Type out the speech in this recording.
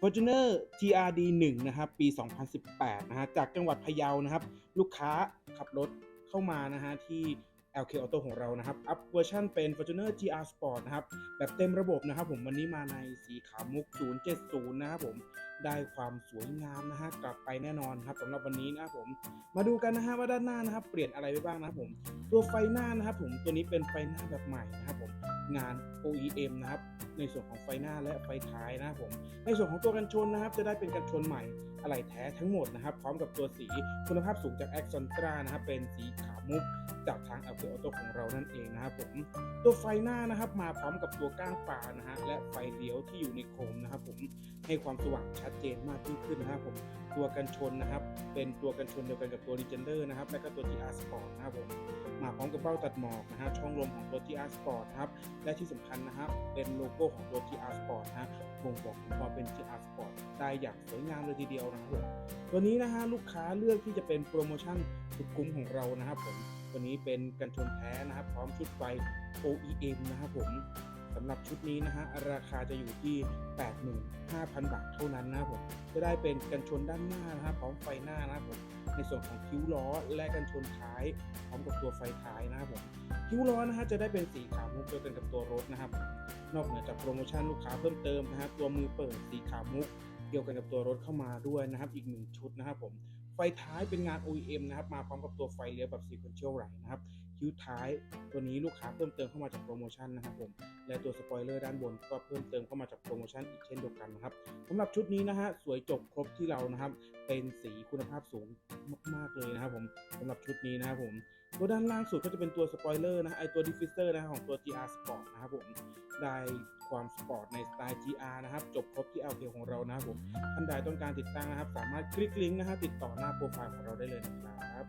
Fortuner TRD 1นะครับปี 2018 นะฮะจากจังหวัดพะเยานะครับ ลูกค้าขับรถเข้ามานะฮะที่ LK Auto ของเรานะครับ อัพเวอร์ชันเป็น Fortuner GR Sport นะครับ แบบเต็มระบบนะครับผมวันนี้มาในสีขาวมุก 070 นะครับผมได้ความสวยงามนะฮะกลับไปแน่นอนครับสำหรับวันนี้นะครับผมมาดูกันนะฮะว่าด้านหน้านะครับ เปลี่ยนอะไรไปบ้างนะครับผม ตัวไฟหน้านะครับผมตัวนี้เป็นไฟหน้าแบบใหม่นะครับผมงาน OEM นะครับ ในส่วนของไฟหน้าและไฟท้ายนะครับผมในส่วนของตัวกันชนนะครับ จะได้เป็นกันชนใหม่อะไหล่แท้ทั้งหมดนะครับ พร้อมกับตัวสีคุณภาพสูงจาก a x o n t r a นะครับเป็นสีขาวมุกจากทาง LK Auto ของเรานั่นเองนะครับผมตัวไฟหน้านะครับมาพร้อมกับตัวก้านปลานะฮะและไฟเลี้ยวที่อยู่ในโคมนะครับผมให้ความสว่างชัดเจนมากยิ่งขึ้นนะครับผมตัวกันชนนะครับ เป็นตัวกันชนเดียวกันกับตัว Legender นะครับและก็ตัว GR Sport นะครับผม พร้อมกับเบ้าตัดหมอกนะฮะช่องลมของตัว GR Sport นะครับและที่สำคัญนะครับเป็นโลโก้ของตัว GR Sport นะฮะบ่งบอกถึงความเป็นทีอาร์สปอร์ตได้อย่างสวยงามเลยทีเดียวนะครับผมตัวนี้นะฮะลูกค้าเลือกที่จะเป็นโปรโมชั่นสุดคุ้มของเรานะครับผมตัวนี้เป็นกันชนแท้นะครับ พร้อมชุดไฟ OEM นะครับผม สำหรับชุดนี้นะฮะราคาจะอยู่ที่ 85,000 บาทเท่านั้นนะผมจะได้เป็นกันชนด้านหน้านะครับพร้อมไฟหน้านะผมในส่วนของคิ้วล้อและกันชนท้ายพร้อมกับตัวไฟท้ายนะครับผมคิ้วล้อนะฮะจะได้เป็นสีขาวมุกเดียวกันกับตัวรถนะครับ นอกเหนือจากโปรโมชั่นลูกค้าเพิ่มเติมนะฮะตัวมือเปิดสีขาวมุกเดียวกันกับตัวรถเข้ามาด้วยนะครับอีกหนึ่งชุดนะครับผมไฟท้ายเป็นงาน OEM นะครับมาพร้อมกับตัวไฟเลี้ยวแบบ sequential right นะครับ คิ้วท้าย ตัวนี้ลูกค้าเพิ่มเติมเข้ามาจากโปรโมชั่นนะครับผมและตัวสปอยเลอร์ด้านบนก็เพิ่มเติมเข้ามาจากโปรโมชั่นอีกเช่นเดียวกันนะครับสำหรับชุดนี้นะฮะสวยจบครบที่เรานะครับ เป็นสีคุณภาพสูงมากๆเลยนะครับผมสำหรับชุดนี้นะครับผมตัวด้านล่างสุดก็จะเป็นตัวสปอยเลอร์นะไอตัวดิฟฟิเซอร์นะฮะของตัว GR Sport นะครับผมได้ความสปอร์ตในสไตล์ GR นะครับ จบครบที่ LK ของเรานะครับผมท่านใดต้องการติดตั้งนะครับ สามารถคลิกลิงก์นะฮะติดต่อหน้าโปรไฟล์ของเราได้เลยนะครับ